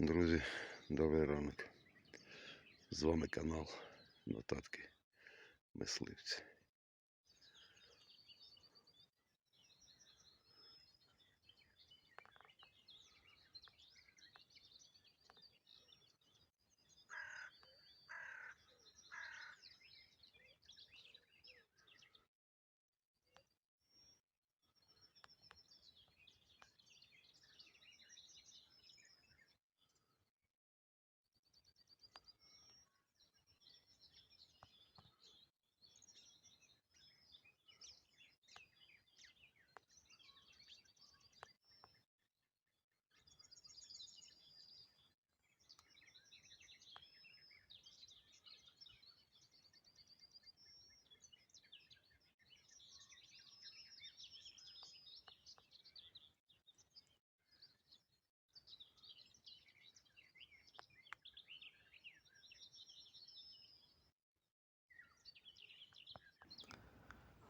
Друзі, добрий ранок. З вами канал Нотатки Мисливці.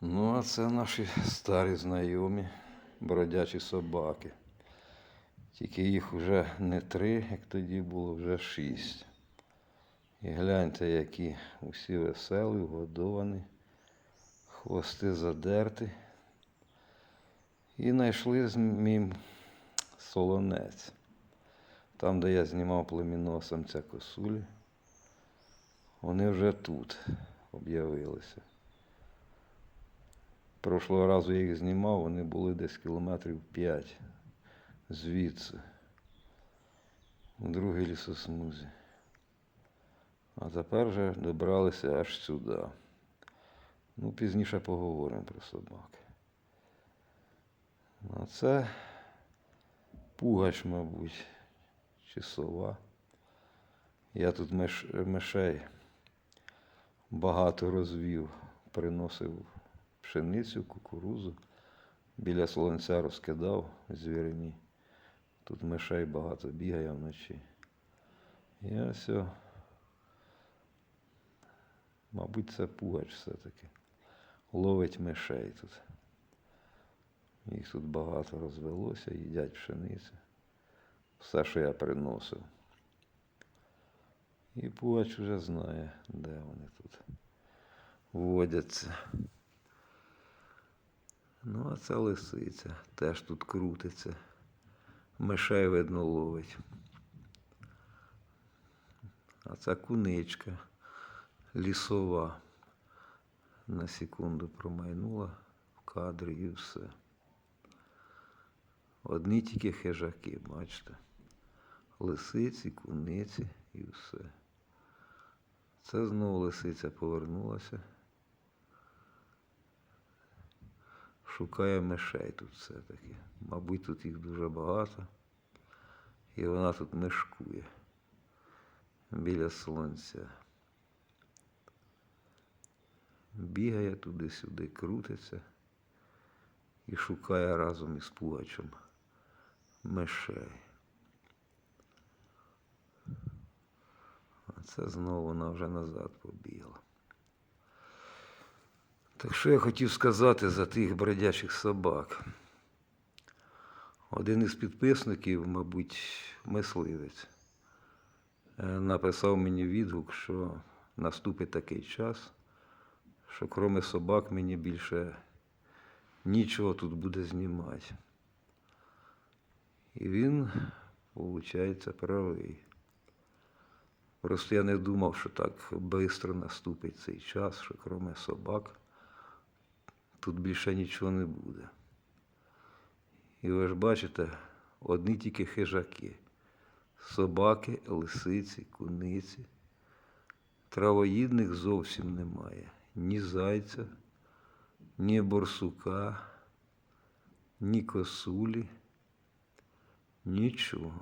Ну, а це наші старі знайомі бродячі собаки. Тільки їх вже не три, як тоді було, вже шість. І гляньте, які усі веселі, вгодовані, хвости задерті. І знайшли з мій солонець. Там, де я знімав племінного самця косулі, вони вже тут об'явилися. Прошлого разу я їх знімав, вони були десь кілометрів 5 звідси, у другій лісосмузі. А тепер вже добралися аж сюди. Ну, пізніше поговоримо про собак. А це пугач, мабуть, чи сова. Я тут миш, мишей багато розвів, приносив пшеницю, кукурузу. Біля солонця розкидав звірині. Тут мишей багато бігає вночі. І ось, мабуть, це пугач все-таки. Ловить мишей тут. Їх тут багато розвелося, їдять пшеницю. Все, що я приносив. І пугач вже знає, де вони тут водяться. Ну, а це лисиця теж тут крутиться. Мишей видно ловить. А це куничка лісова. На секунду промайнула в кадрі і все. Одні тільки хижаки, бачите. Лисиці, куниці і все. Це знову лисиця повернулася. Шукає мишей тут все-таки. Мабуть, тут їх дуже багато. І вона тут мешкує біля сонця. Бігає туди-сюди, крутиться і шукає разом із пугачем мишей. А це знову вона вже назад побігла. Так що я хотів сказати за тих бродячих собак? Один із підписників, мабуть, мисливець, е, написав мені відгук, що наступить такий час, що кроме собак мені більше нічого тут буде знімати. І він, виходить, правий. Просто я не думав, що так швидко наступить цей час, що кроме собак тут більше нічого не буде. І ви ж бачите, одні тільки хижаки. Собаки, лисиці, куниці. Травоїдних зовсім немає. Ні зайця, ні борсука, ні косулі, нічого.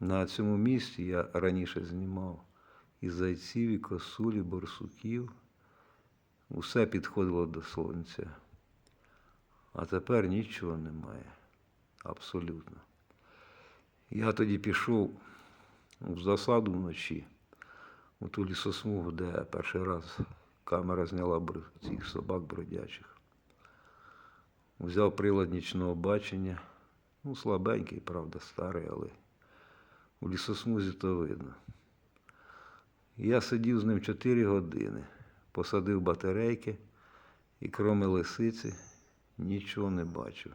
На цьому місці я раніше знімав і зайців, і косулі, борсуків. Усе підходило до сонця. А тепер нічого немає. Абсолютно. Я тоді пішов в засаду вночі, у ту лісосмугу, де перший раз камера зняла цих собак бродячих. Взяв прилад нічного бачення. Ну, слабенький, правда, старий, але У лісосмузі то видно. Я сидів з ним 4 години, посадив батарейки і кроме лисиці нічого не бачив.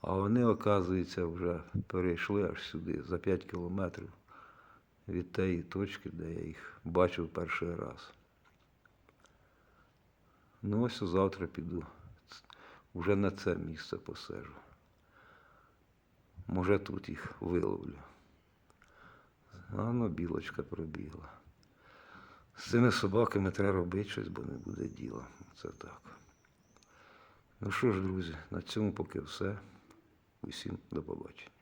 А вони, оказується, вже перейшли аж сюди, за 5 кілометрів від тієї точки, де я їх бачив перший раз. Ну, ось завтра піду. Вже на це місце посежу. Може, тут їх виловлю. А ну, білочка пробігла. З цими собаками треба робити щось, бо не буде діла. Це так. Ну що ж, друзі, на цьому поки все. Усім до побачення.